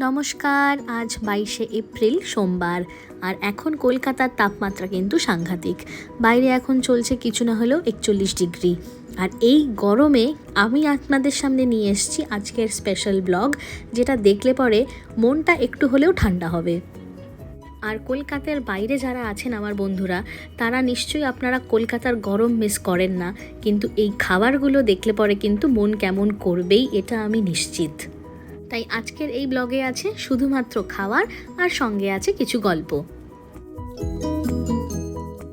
নমস্কার, আজ বাইশে এপ্রিল, সোমবার। আর এখন কলকাতার তাপমাত্রা কিন্তু সাংঘাতিক। বাইরে এখন চলছে কিছু না হলেও একচল্লিশ ডিগ্রি। আর এই গরমে আমি আপনাদের সামনে নিয়ে এসেছি আজকের স্পেশাল ব্লগ, যেটা দেখলে পরে মনটা একটু হলেও ঠান্ডা হবে। আর কলকাতার বাইরে যারা আছেন আমার বন্ধুরা, তারা নিশ্চয়ই আপনারা কলকাতার গরম মিস করেন না। কিন্তু এই খাবারগুলো দেখলে পরে কিন্তু মন কেমন করবেই, এটা আমি নিশ্চিত। তাই আজকের এই ব্লগে আছে শুধুমাত্র খাওয়ার আর সঙ্গে আছে কিছু গল্প।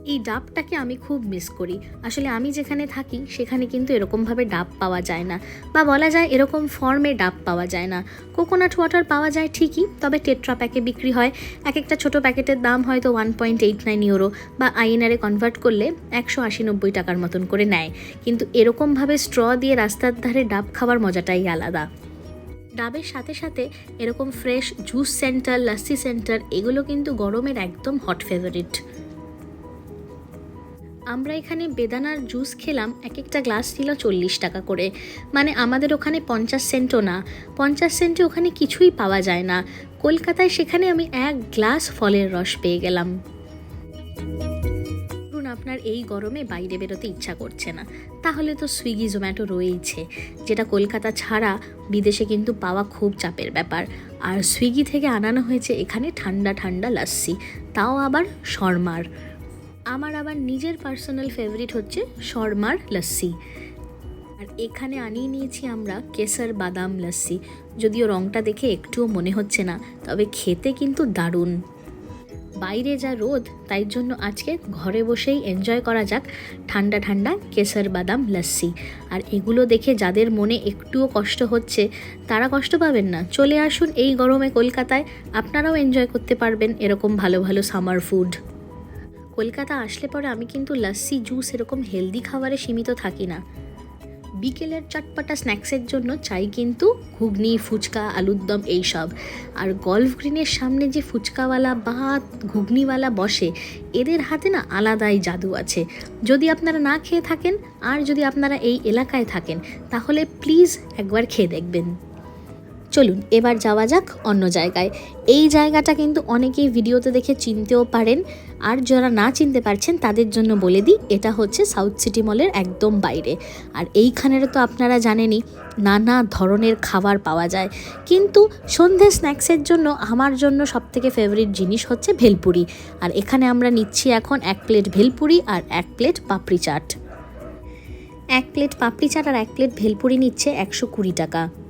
এই ডাবটাকে আমি খুব মিস করি। আসলে আমি যেখানে থাকি, সেখানে কিন্তু এরকমভাবে ডাব পাওয়া যায় না বা বলা যায় এরকম ফর্মে ডাব পাওয়া যায় না। কোকোনাট ওয়াটার পাওয়া যায় ঠিকই, তবে টেট্রা প্যাকে বিক্রি হয়। এক একটা ছোটো প্যাকেটের দাম হয়তো one point eight nine euro বা আইএনআরে কনভার্ট করলে একশো আশি নব্বই টাকার মতন করে নেয়। কিন্তু এরকমভাবে স্ট্র দিয়ে রাস্তার ধারে ডাব খাওয়ার মজাটাই আলাদা। ডাবের সাথে সাথে এরকম fresh juice centre lassi centre এগুলো কিন্তু গরমের একদম হট ফেভারিট আমরা এখানে বেদানার জুস খেলাম এক একটা গ্লাস ছিল চল্লিশ টাকা করে। মানে আমাদের ওখানে পঞ্চাশ সেন্টও না। পঞ্চাশ সেন্টে ওখানে কিছুই পাওয়া যায় না। কলকাতায় সেখানে আমি এক গ্লাস ফলের রস পেয়ে গেলাম। আপনার এই গরমে বাইরে বেরোতে ইচ্ছা করছে না। তাহলে তো সুইগি, জোম্যাটো রয়েইছে। যেটা কলকাতা ছাড়া বিদেশে কিন্তু পাওয়া খুব চাপের ব্যাপার। আর সুইগি থেকে আনানো হয়েছে এখানে ঠান্ডা ঠান্ডা লাস্সি। তাও আবার শর্মার। আমার আবার নিজের পার্সোনাল ফেভারিট হচ্ছে শর্মার লস্যি আর এখানে আনিয়ে নিয়েছি আমরা কেসার বাদাম লস্যি যদিও রংটা দেখে একটুও মনে হচ্ছে না, তবে খেতে কিন্তু দারুণ। বাইরে যা রোদ, তাই জন্য আজকে ঘরে বসেই এনজয় করা যাক ঠান্ডা ঠান্ডা কেসার বাদাম লস্যি আর এগুলো দেখে যাদের মনে একটুও কষ্ট হচ্ছে, তারা কষ্ট পাবেন না। চলে আসুন এই গরমে কলকাতায়, আপনারাও এনজয় করতে পারবেন এরকম ভালো ভালো সামার ফুড কলকাতা আসলে পরে আমি কিন্তু লাস্সি জুস এরকম হেলদি খাবারে সীমিত থাকি না। বিকেলের চটপটা স্ন্যাক্সের জন্য চাই কিন্তু ঘুগনি, ফুচকা, আলুর দম এইসব আর গল্ফ গ্রিনের সামনে যে ফুচকাওয়ালা বা ঘুগনিওয়ালা বসে, এদের হাতে না আলাদাই জাদু আছে। যদি আপনারা না খেয়ে থাকেন, আর যদি আপনারা এই এলাকায় থাকেন, তাহলে প্লিজ একবার খেয়ে দেখবেন। চলুন, এবার যাওয়া যাক অন্য জায়গায়। এই জায়গাটা কিন্তু অনেকেই ভিডিওতে দেখে চিনতেও পারেন। আর যারা না চিনতে পারছেন, তাদের জন্য বলে দিই, এটা হচ্ছে সাউথ সিটি মলের একদম বাইরে। আর এইখানের তো আপনারা জানেনই, নানা ধরনের খাবার পাওয়া যায়। কিন্তু সন্ধে স্ন্যাক্সের জন্য আমার জন্য সবথেকে ফেভারিট জিনিস হচ্ছে ভেলপুরি। আর এখানে আমরা নিচ্ছি এখন এক প্লেট ভেলপুরি আর এক প্লেট পাপড়ি চাট। এক প্লেট পাপড়ি চাট আর এক প্লেট ভেলপুরি নিচ্ছে একশো কুড়ি টাকা।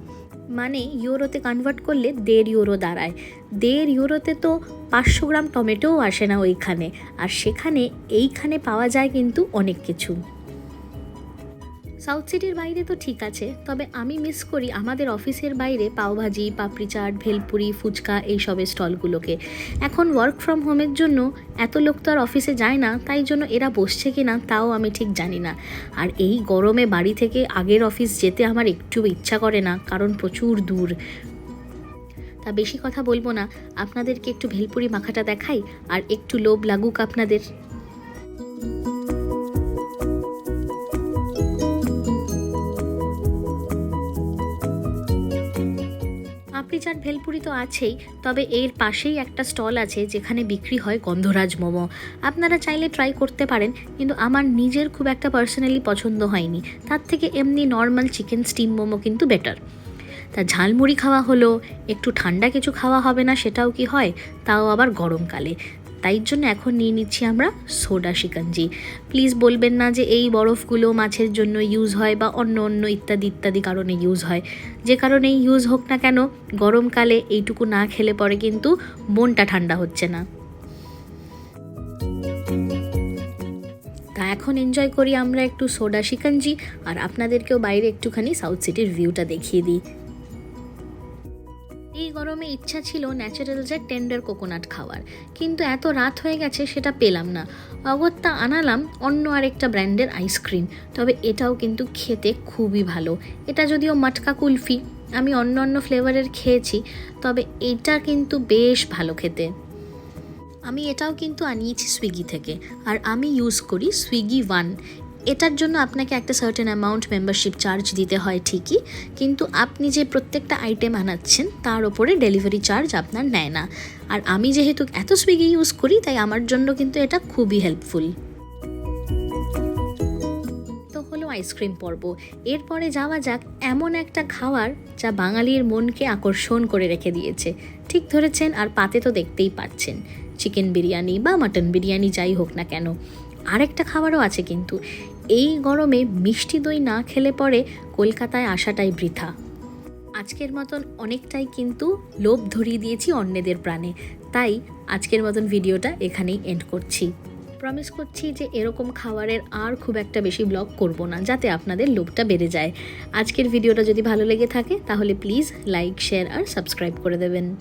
মানে ইউরোতে কনভার্ট করলে দেড় ইউরো দাঁড়ায়। দেড় ইউরোতে তো পাঁচশো গ্রাম টমেটোও আসে না ওইখানে। আর সেখানে এইখানে পাওয়া যায় কিন্তু অনেক কিছু। সাউথ সিটির বাইরে তো ঠিক আছে, তবে আমি মিস করি আমাদের অফিসের বাইরে পাওভাজি, পাপড়ি চাট, ভেলপুরি, ফুচকা এইসবের স্টলগুলোকে। এখন ওয়ার্ক ফ্রম হোমের জন্য এত লোক তো আর অফিসে যায় না, তাই জন্য এরা বসছে কি না তাও আমি ঠিক জানি না। আর এই গরমে বাড়ি থেকে আগের অফিস যেতে আমার একটু ইচ্ছা করে না, কারণ প্রচুর দূর। তা বেশি কথা বলব না, আপনাদেরকে একটু ভেলপুরি মাখাটা দেখাই, আর একটু লোভ লাগুক আপনাদের। পাপড়ি চাট ভেলপুরি তো আছেই, তবে এর পাশেই একটা স্টল আছে যেখানে বিক্রি হয় গন্ধরাজ মোমো। আপনারা চাইলে ট্রাই করতে পারেন, কিন্তু আমার নিজের খুব একটা পার্সোনালি পছন্দ হয়নি। তার থেকে এমনি নর্মাল চিকেন স্টিম মোমো কিন্তু বেটার তা ঝালমুড়ি খাওয়া হলো, একটু ঠান্ডা কিছু খাওয়া হবে না সেটাও কি হয়? তাও আবার গরমকালে। তাই জন্য এখন নিয়ে নিচ্ছি আমরা সোডা শিকাঞ্জি। প্লিজ বলবেন না যে এই বরফগুলো মাছের জন্য ইউজ হয় বা অন্য অন্য ইত্যাদি ইত্যাদি কারণে ইউজ হয়। যে কারণেই ইউজ হোক না কেন, গরমকালে এইটুকু না খেলে পরে কিন্তু মনটা ঠান্ডা হচ্ছে না। তা এখন এনজয় করি আমরা একটু সোডা শিকাঞ্জি, আর আপনাদেরকেও বাইরে একটুখানি সাউথ সিটির ভিউটা দেখিয়ে দিই। গরমে ইচ্ছা ছিল ন্যাচারালসের টেন্ডার কোকোনাট খাওয়ার। কিন্তু এত রাত হয়ে গেছে, সেটা পেলাম না। অগত্যা আনালাম অন্য আরেকটা ব্র্যান্ডের আইসক্রিম তবে এটাও কিন্তু খেতে খুবই ভালো। এটা যদিও মাটকা কুলফি, আমি অন্য অন্য ফ্লেভারের খেয়েছি, তবে এটা কিন্তু বেশ ভালো খেতে। আমি এটাও কিন্তু আনিয়েছি সুইগি থেকে, আর আমি ইউজ করি সুইগি ওয়ান এটার জন্য আপনাকে একটা সার্টেন অ্যামাউন্ট মেম্বারশিপ চার্জ দিতে হয় ঠিকই, কিন্তু আপনি যে প্রত্যেকটা আইটেম আনাচ্ছেন, তার ওপরে ডেলিভারি চার্জ আপনার নেয় না। আর আমি যেহেতু এত সুইগি ইউজ করি, তাই আমার জন্য কিন্তু এটা খুবই হেল্পফুল তো হলো আইসক্রিম পর্ব। এরপরে যাওয়া যাক এমন একটা খাবার যা বাঙালির মনকে আকর্ষণ করে রেখে দিয়েছে। ঠিক ধরেছেন, আর পাতে তো দেখতেই পাচ্ছেন। চিকেন বিরিয়ানি বা মাটন বিরিয়ানি যাই হোক না কেন, আরেকটা খাবারও আছে কিন্তু। এই গরমে মিষ্টি দই না খেলে পরে কলকাতায় আসাটাই বৃথা। আজকের মতন অনেকটাই কিন্তু লোভ ধরিয়ে দিয়েছি অন্যদের প্রাণে। তাই আজকের মতন ভিডিওটা এখানেই এন্ড করছি। প্রমিস করছি যে এরকম খাবারের আর খুব একটা বেশি ব্লগ করব না, যাতে আপনাদের লোভটা বেড়ে যায়। আজকের ভিডিওটা যদি ভালো লেগে থাকে, তাহলে প্লিজ লাইক শেয়ার আর সাবস্ক্রাইব করে দেবেন।